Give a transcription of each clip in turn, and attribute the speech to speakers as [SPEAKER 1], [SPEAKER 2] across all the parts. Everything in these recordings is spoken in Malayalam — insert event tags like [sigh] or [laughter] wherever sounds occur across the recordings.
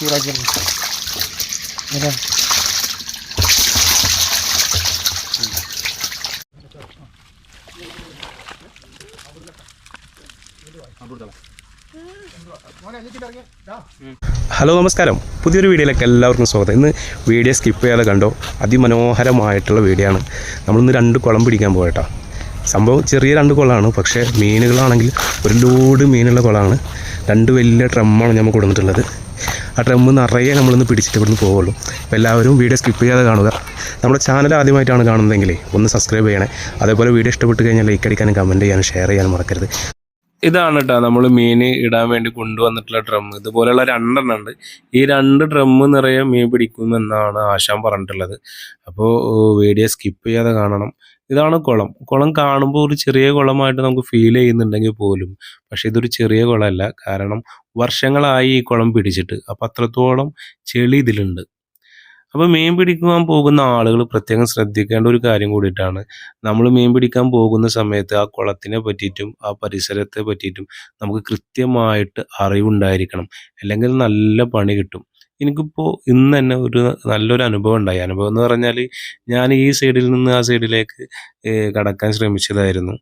[SPEAKER 1] ചൂടാക്കിയിരുന്നു അല്ലേ ഹലോ നമസ്കാരം പുതിയൊരു വീഡിയോയിലേക്ക് എല്ലാവർക്കും സ്വാഗതം ഇന്ന് വീഡിയോ സ്കിപ്പ് ചെയ്യാതെ കണ്ടോ അതിമനോഹരമായിട്ടുള്ള വീഡിയോ ആണ് നമ്മളിന്ന് രണ്ട് കുളം പിടിക്കാൻ പോകട്ടോ സംഭവം ചെറിയ രണ്ട് കുളമാണ് പക്ഷേ മീനുകളാണെങ്കിൽ ഒരു ലോഡ് മീനുള്ള കുളമാണ് രണ്ട് വലിയ ഡ്രമ്മാണ് നമ്മൾ കൊടുത്തിട്ടുള്ളത് ആ ഡ്രമ്മ് നിറയെ നമ്മളിന്ന് പിടിച്ചിട്ട് ഇവിടുന്ന് പോവുള്ളൂ അപ്പോൾ എല്ലാവരും വീഡിയോ സ്കിപ്പ് ചെയ്യാതെ കാണുക നമ്മുടെ ചാനൽ ആദ്യമായിട്ടാണ് കാണുന്നതെങ്കിൽ ഒന്ന് സബ്സ്ക്രൈബ് ചെയ്യണേ അതേപോലെ വീഡിയോ ഇഷ്ടപ്പെട്ട് കഴിഞ്ഞാൽ ലൈക്ക് അടിക്കാനും കമൻറ്റ് ചെയ്യാനും ഷെയർ ചെയ്യാനും മറക്കരുത് ഇതാണ് കേട്ടോ നമ്മൾ മീൻ ഇടാൻ വേണ്ടി കൊണ്ടുവന്നിട്ടുള്ള ഡ്രം ഇതുപോലെയുള്ള രണ്ടെണ്ണം ഉണ്ട് ഈ രണ്ട് ഡ്രം നിറയെ മീൻ പിടിക്കുമെന്നാണ് ആശാൻ പറഞ്ഞിട്ടുള്ളത് അപ്പോൾ വീഡിയോ സ്കിപ്പ് ചെയ്യാതെ കാണണം ഇതാണ് കുളം കുളം കാണുമ്പോൾ ഒരു ചെറിയ കുളമായിട്ട് നമുക്ക് ഫീൽ ചെയ്യുന്നുണ്ടെങ്കിൽ പോലും പക്ഷേ ഇതൊരു ചെറിയ കുളമല്ല കാരണം വർഷങ്ങളായി ഈ കുളം പിടിച്ചിട്ട് അപ്പം അത്രത്തോളം ചെളി ഇതിലുണ്ട് അപ്പോൾ മീൻ പിടിക്കാൻ പോകുന്ന ആളുകൾ പ്രത്യേകം ശ്രദ്ധിക്കേണ്ട ഒരു കാര്യം കൂടിയിട്ടാണ് നമ്മൾ മീൻ പിടിക്കാൻ പോകുന്ന സമയത്ത് ആ കുളത്തിനെ പറ്റിയിട്ടും ആ പരിസരത്തെ പറ്റിയിട്ടും നമുക്ക് കൃത്യമായിട്ട് അറിവുണ്ടായിരിക്കണം അല്ലെങ്കിൽ നല്ല പണി കിട്ടും എനിക്കിപ്പോൾ ഇന്ന് തന്നെ ഒരു നല്ലൊരു അനുഭവം ഉണ്ടായി അനുഭവം എന്ന് പറഞ്ഞാൽ ഞാൻ ഈ സൈഡിൽ നിന്ന് ആ സൈഡിലേക്ക് കടക്കാൻ ശ്രമിച്ചതായിരുന്നു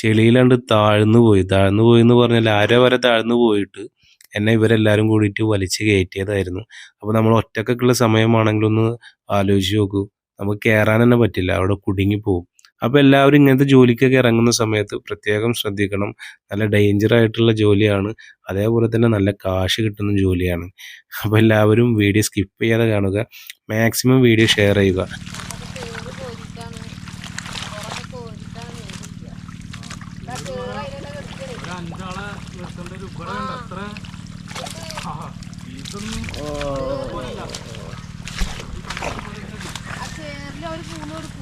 [SPEAKER 1] ചെളിയിലാണ്ട് താഴ്ന്നു പോയി താഴ്ന്നു പോയി എന്ന് പറഞ്ഞാൽ ആരെ വരെ താഴ്ന്നു പോയിട്ട് എന്നെ ഇവരെല്ലാവരും കൂടിയിട്ട് വലിച്ച് കയറ്റിയതായിരുന്നു അപ്പോൾ നമ്മൾ ഒറ്റക്കൊക്കെയുള്ള സമയമാണെങ്കിലൊന്ന് ആലോചിച്ച് നോക്കൂ നമുക്ക് കയറാൻ തന്നെ പറ്റില്ല അവിടെ കുടുങ്ങി പോകും അപ്പോൾ എല്ലാവരും ഇങ്ങനത്തെ ജോലിക്കൊക്കെ ഇറങ്ങുന്ന സമയത്ത് പ്രത്യേകം ശ്രദ്ധിക്കണം നല്ല ഡേഞ്ചർ ആയിട്ടുള്ള ജോലിയാണ് അതേപോലെ തന്നെ നല്ല കാശ് കിട്ടുന്ന ജോലിയാണ് അപ്പോൾ എല്ലാവരും വീഡിയോ സ്കിപ്പ് ചെയ്യാതെ കാണുക മാക്സിമം വീഡിയോ ഷെയർ ചെയ്യുക ഇതൊന്നും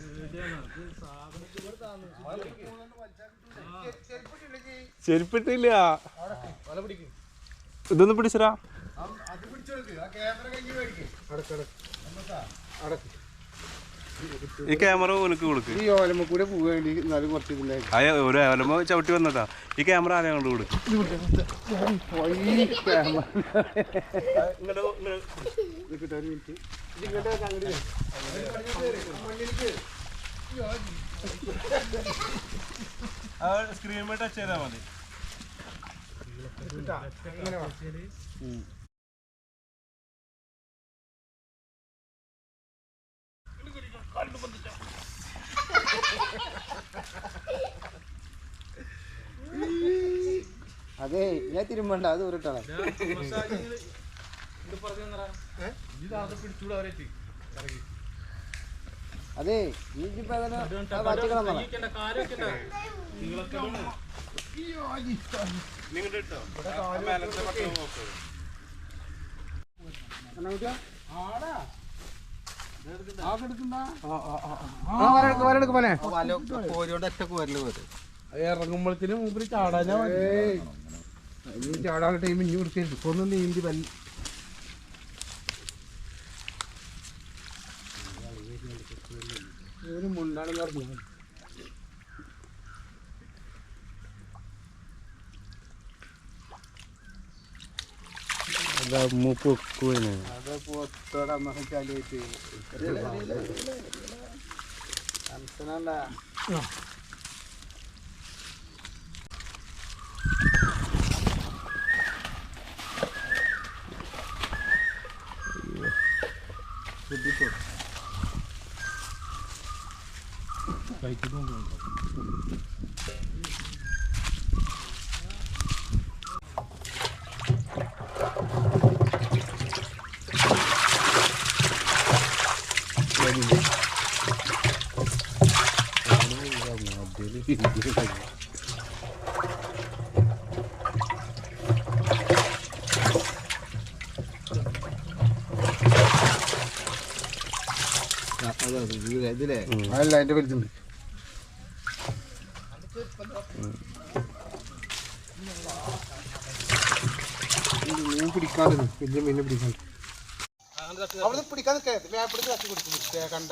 [SPEAKER 1] ചെരുപ്പിട്ടില്ല ഇതൊന്ന് പിടിച്ചരാ ഈ ക്യാമറ ഓലക്ക് കൊടുക്ക് ഈ ഓലമ കൂടെ പോകേണ്ടി എന്നാലും കുറച്ച് ഇതിലായിരുന്നു അയ ഒരു ഓലമ ചവിട്ടി വന്നതാ ഈ ക്യാമറ ആരെ കൊണ്ട് കൊടുക്ക് ക്യാമറ അത് സ്ക്രീനിൽ ടച്ച് ചെയ്താൽ മതി [laughs] അതെ ഞാൻ തിരുമ്പണ്ട അത് ഉരുട്ടണം ഇത് പറഞ്ഞു പിടിച്ചൂടാ അവരേറ്റ് ഇറങ്ങി അതെ ഇറങ്ങുമ്പോഴത്തേനും ചാടാനാ ചാടാൻ ടൈം ഇനി വൃത്തിയായിട്ട് ഇപ്പൊ ഒന്ന് നീന്തി വല്ല മൂപ്പൊക്കുവാണ് അത് പോത്തോടെ അമ്മക്ക് ചളിയായിട്ട് അല്ല അതിന്റെ വലിച്ചുണ്ട് മീൻ പിടിക്കാതെ പിടിക്കാതെ അവിടെ പിടിക്കാൻ കണ്ട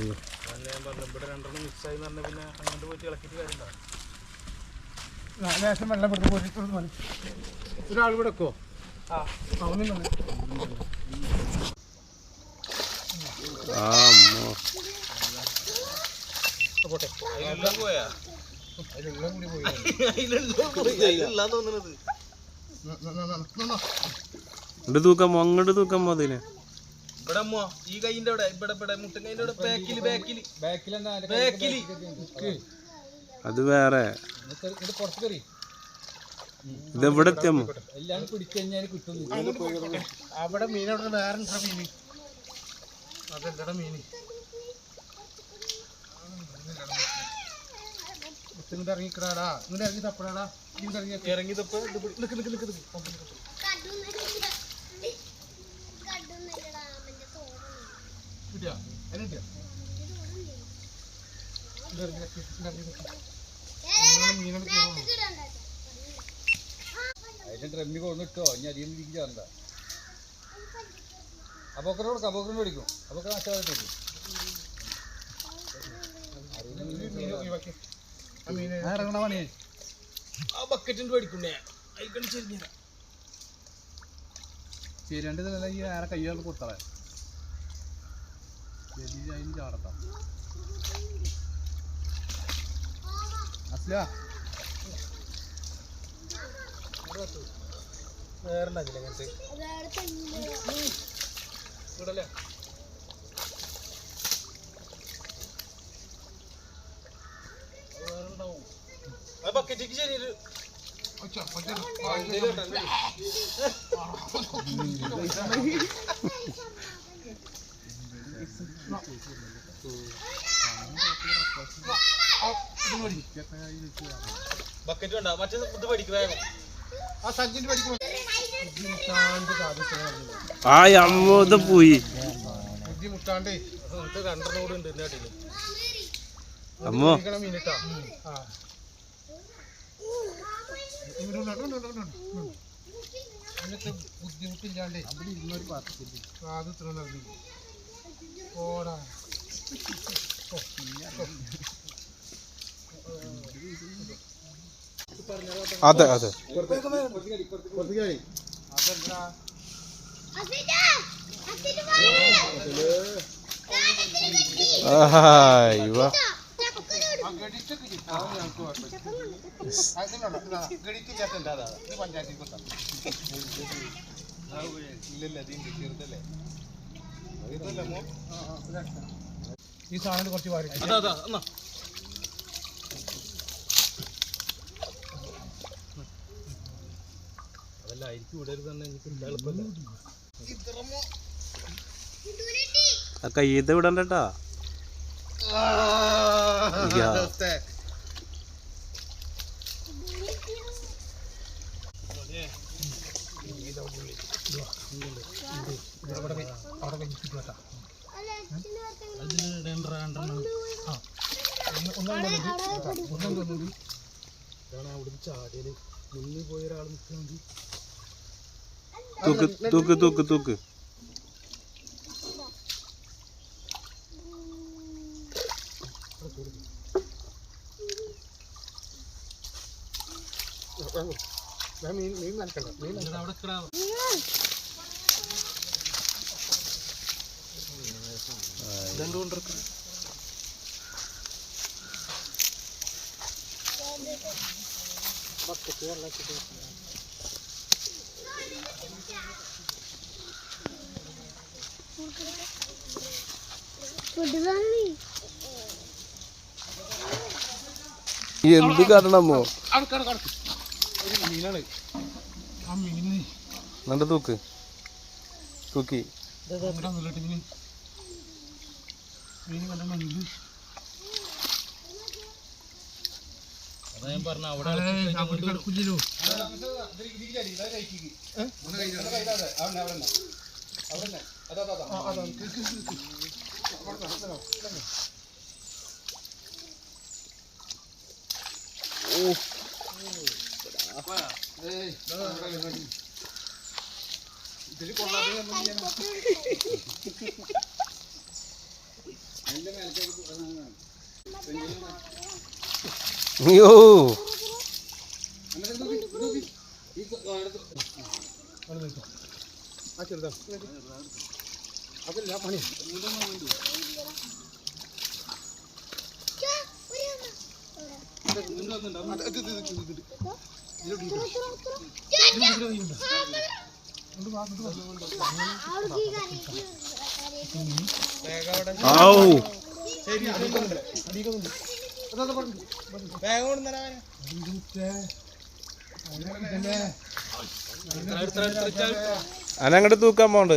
[SPEAKER 1] അയ്യോ ലേശം വെള്ളം കൊടുത്ത് പോയിട്ട് മതി ഒരാൾ ഇവിടെ പോട്ടെ പോയാ അങ്ങോട്ട് തൂക്കാൻ അങ്ങോട്ട് തൂക്കാൻ മതിനെ ഇവിടെ അമ്മോ ഈ കൈയിന്റെ അവിടെ ഇവിടെ ഇവിടെ മുട്ടും കൈയിന്റെ ഇവിടെ ബാക്കില് ബാക്കില് ബാക്കില് അത് വേറെ എല്ലാം അവിടെ മീൻ അവിടെ വേറെ മീൻ അതെന്താ മീന് ഇറങ്ങിക്കടാടാ ഇങ്ങോട്ട് ഇറങ്ങി തപ്പടാടാ ഇങ്ങോട്ട് ഇറങ്ങി ഇറങ്ങി തപ്പ് നിൽക്ക് നിൽക്ക് നിൽക്ക് നിൽക്ക് അതിന്റെ ഡ്രമ്മി കൊണ്ടിട്ടോ ഇനി അധികം ഇരിക്കാറുണ്ട അബോക്കറിന് കൊടുക്കും അബോക്കറിന് മേടിക്കും അബോക്കർ നഷ്ടപ്പെട്ടു ഇറങ്ങണ പണിയേ ആ ബക്കറ്റിൻ്റെ മേടിക്കുന്നേ അതിൽ ചെരിഞ്ഞ ശരിയാണ്ട് ഇതല്ല ഈ ആരെ കയ്യാൾ കൊടുത്തളേ ശരി അതിന് ചാടത്താം അസ്ലാ വേറെ അങ്ങനത്തെ ഇവിടല്ലേ ബക്കറ്റിക്ക് ശരി Oh. ബക്കറ്റ് വേണ്ട മറ്റേ ഇത് പഠിക്കുന്നതായോ ആ സജ്ജിന്റെ പഠിക്കുന്നു ആ അമ്മത് പോയി ബുദ്ധിമുട്ടാണ്ടേ രണ്ടെണ്ണോട് ഉണ്ട് നാട്ടില് അമ്മോ മീനിട്ടാ അങ്ങനത്തെ ബുദ്ധിമുട്ടില്ലാണ്ടേ അവിടെ ഇരുന്നൊരു പാത്രത്തില്ല അത് ഇത്ര ഓടാ അതെ അതെ ഈ സാധനം കുറച്ച് വാരി അല്ല എനിക്ക് വിടരുതെന്ന് എനിക്ക് എളുപ്പമല്ല അക്ക ഇത് വിടണ്ടട്ടാ ഒന്നും തോന്നുന്നുണ്ട് ഇതാണ് അവിടുന്ന് ചാടിയാൽ മുന്നിൽ പോയ ഒരാൾ നിൽക്കുകയാണെങ്കിൽ തൂക്ക് തൂക്ക് തൂക്ക് തൂക്ക് മീൻ മീൻ നനക്കണ്ട മീൻ അവിടെ രണ്ടുകൊണ്ടിരിക്കുന്നു ബക്കറ്റ് വെള്ളം എന്ത് കാരണമോ നല്ല തൂക്ക് തൂക്കി അവിടെ ഓ ഇതിൽ കൊള്ളാതെ അയ്യോ അടുത്ത് ആ ചെറുതാ അതല്ല പണി ബാഗ് കൊണ്ടുതരാ അവനെ അനങ്ങോട്ട് തൂക്കാൻ പോണ്ട്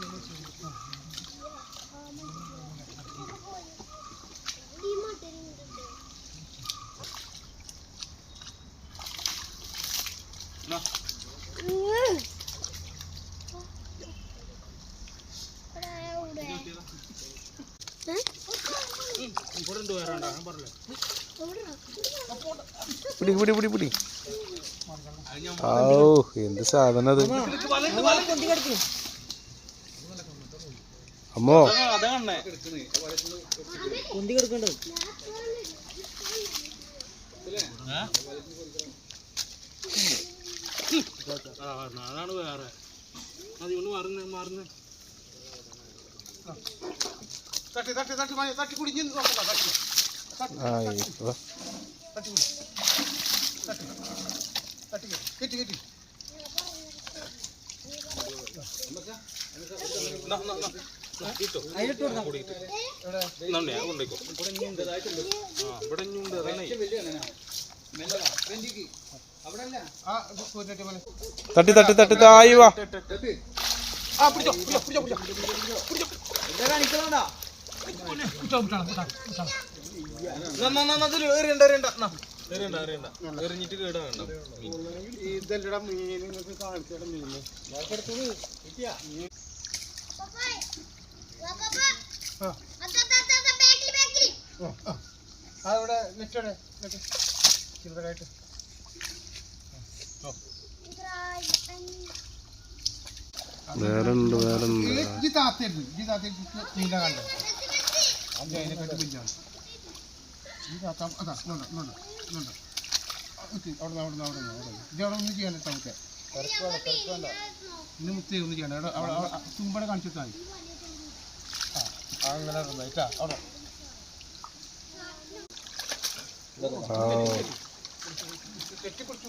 [SPEAKER 1] Thank you. പിടി പിടി പിടി പിടി ഓ എന്ത് സാധനം അത് അമ്മോ ആ വേറെ തട്ടി തട്ടി കെട്ടി തട്ടി തായി വാ ഇതല്ലടാ മീൻ വേറെ ഉണ്ട് വേറെ ഉണ്ട് ഈ കണ്ടത് അതിനെ കണ്ടു പിടിച്ചാണ് അതാ നോണ്ട നോണ്ട നോണ്ട അവിടെ നിന്ന് അവിടെ നിന്ന് അവിടെ നിന്ന് അവിടെ നിന്ന് ഇതവിടെ ഒന്നും ചെയ്യാൻ നമുക്ക് ഇന്ന് മുത്തി ഒന്നും ചെയ്യണ്ട അവിടെ അവിടെ തുമ്പടെ കാണിച്ചിട്ടാ മതി ആ അങ്ങനെ നന്നായിട്ടാ അവിടെ ഓമളയെ പിടിച്ചു കൊടുത്തു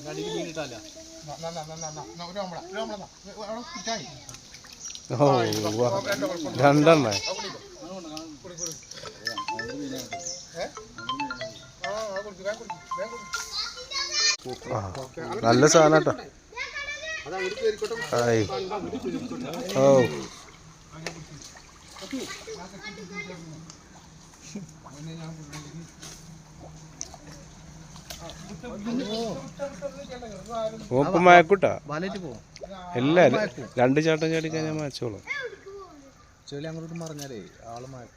[SPEAKER 1] ഒരു ഓമള ഒരു ഓമള അവിടെ കുറ്റായി ഓ രണ്ടെണ്ണേ നല്ല സാധനം കേട്ടോ ഓ ഞാൻ ഓപ്പ് മയക്കൂട്ടാ എല്ലാ രണ്ട് ചാട്ടം ചാടിക്കാൻ കഴിഞ്ഞാൽ മയച്ചോളാം ചെളി അങ്ങോട്ട് മറിഞ്ഞാലേ ആള് മയക്കും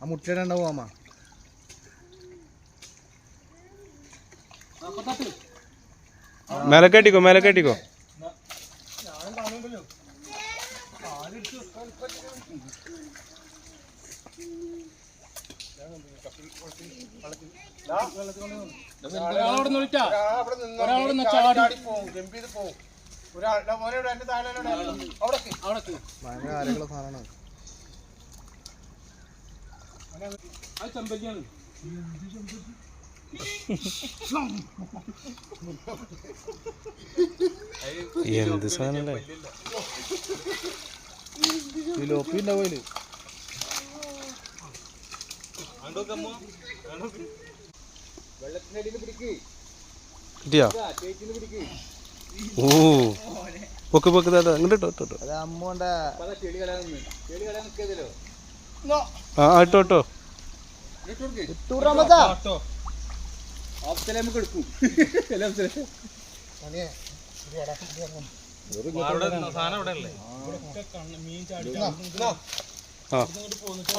[SPEAKER 1] ആ മുട്ടയിടണ്ട പോവാമ മേലെ കെട്ടിക്കോ എന്ത് സാധനല്ലേ ഈ ലോപ്പി ഉണ്ടാവും കിട്ടിയാ ഓ പൊക്ക് പൊക്ക് താട്ടാ ഇങ്ങോട്ട് ഇട്ടോ ഇട്ടോ ആ ഇട്ടോ ഇട്ടോ സാധനം ഇവിടെ അല്ലേ മീൻ ചാടി ഒന്നിങ്ങനെ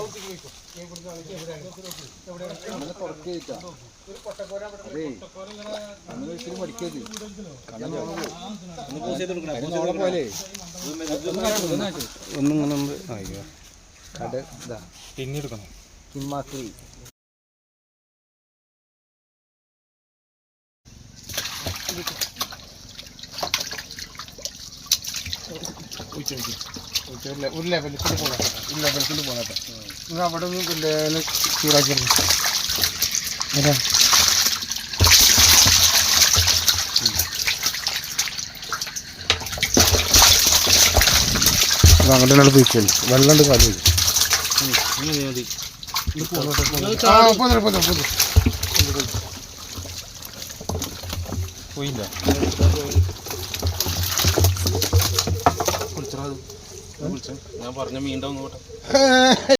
[SPEAKER 1] അയ്യോ കട ഇതാ പിന്നെടുക്കണം ഹിമാക്രി Thank you. ഒരു ലെവലിൽ പോകട്ടെ ഒരു ലെവലിൽ പോകട്ടെ നിങ്ങൾ അവിടെ നിന്ന് ലെവലിൽ ചൂടാക്കി അല്ലേ അങ്ങോട്ട് തന്നെ പോയിക്കോളൂ വെള്ളം ഉണ്ട് കാലി പോയില്ല ഞാൻ പറഞ്ഞ മീണ്ടാവും നോട്ടെ